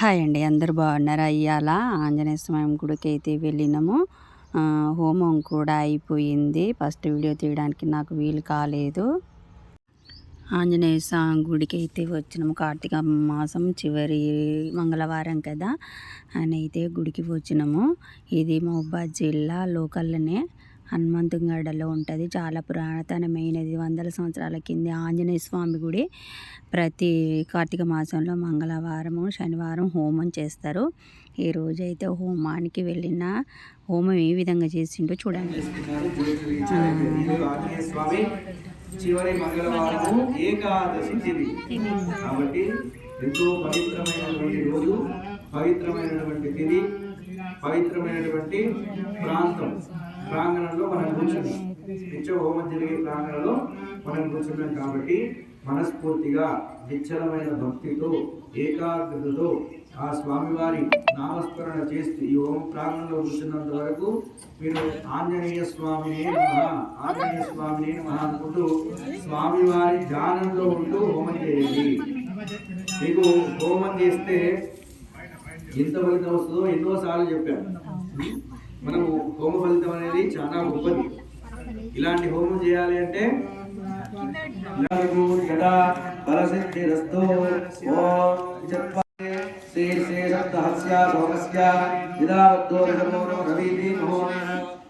Hi అండి. అందరు బాగున్నారా? ఇవాళ ఆంజనేయ స్వామి గుడికి అయితే వెళ్ళినాము. హోమం కూడా అయిపోయింది. ఫస్ట్ వీడియో తీయడానికి నాకు వీలు కాలేదు. ఆంజనేయ స్వామి గుడికి అయితే వచ్చినాము. కార్తీక మాసం చివరి మంగళవారం కదా అని అయితే గుడికి వచ్చినాము. ఇది మహబాద్ జిల్లా లోకల్లోనే. హనుమంతుగడలో ఉంటుంది. చాలా పురాతనమైనది. వందల సంవత్సరాల కింద ఆంజనేయ స్వామి గుడి ప్రతి కార్తీక మాసంలో మంగళవారము శనివారం హోమం చేస్తారు. ఈ రోజు అయితే హోమానికి వెళ్ళిన హోమం ఏ విధంగా చేసిండో చూడండి. చివరి మంగళవారము ఏకాదశి తిథి కాబట్టి ఎంతో పవిత్రమైనటువంటి రోజు పవిత్రమైనటువంటి తిథి పవిత్రమైనటువంటి ప్రాంతం. ప్రాంగణంలో మనం కూర్చున్నాం నిత్య హోమం జరిగే ప్రాంగణంలో మనం కూర్చున్నాం కాబట్టి మనస్ఫూర్తిగా నిశ్చలమైన భక్తితో ఏకాగ్రతతో ఆ స్వామివారి నామస్మరణ చేస్తూ ఈ హోమ ప్రాంగణంలో కూర్చున్నంత వరకు మీరు ఆంజనేయ స్వామినే నమః ఆంజనేయ స్వామినే మహా అనుకుంటూ స్వామివారి ధ్యానంలో ఉంటూ హోమం చేయండి. మీకు హోమం చేస్తే ఎంత ఫలితం వస్తుందో ఎన్నోసార్లు చెప్పాను. మనము హోమ ఫలితం అనేది చాలా గొప్పది. ఇలాంటి హోమం చేయాలి అంటే శ్రీ శ్రీ ఓం చత్వారే శీర్షే సప్తహస్య సోమస్య యదా రవీతి నమో.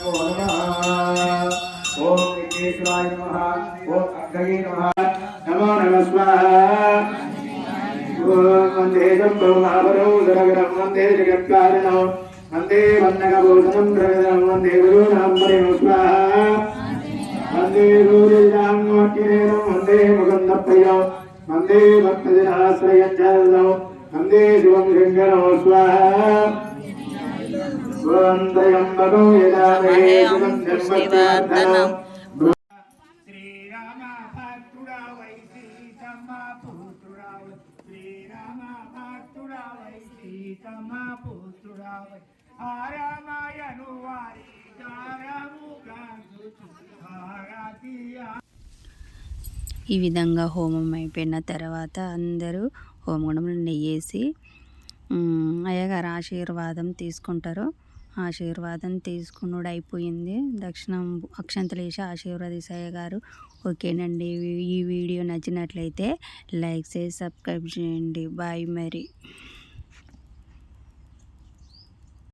ఓం విఘ్నేశ్వరాయ నమః ఓం అగ్రయే నమః నమో నమః స్వాహా ఓం వందే శంభో మహాబలో దరగరం వందే జగత్కారణం వందే వన్నగభూషణం ద్రవిణం వందే గురునాం పరిణో స్వాహా వందే సూర్యజాం కిరణం వందే ముకుందప్రియం వందే భక్తజనాశ్రయం చరణం వందే శివం శంకరం స్వాహా ఓం ఈ విధంగా హోమం అయిపోయిన తర్వాత అందరూ హోమగుండంలో నెయ్యేసి అయ్యగారు ఆశీర్వాదం తీసుకుంటారు. ఆశీర్వాదం తీసుకున్నాడు అయిపోయింది దక్షిణం అక్షంతలేసి వేసి గారు. ఓకేనండి ఈ వీడియో నచ్చినట్లయితే లైక్ చేసి సబ్స్క్రైబ్ చేయండి. బాయ్ మరి.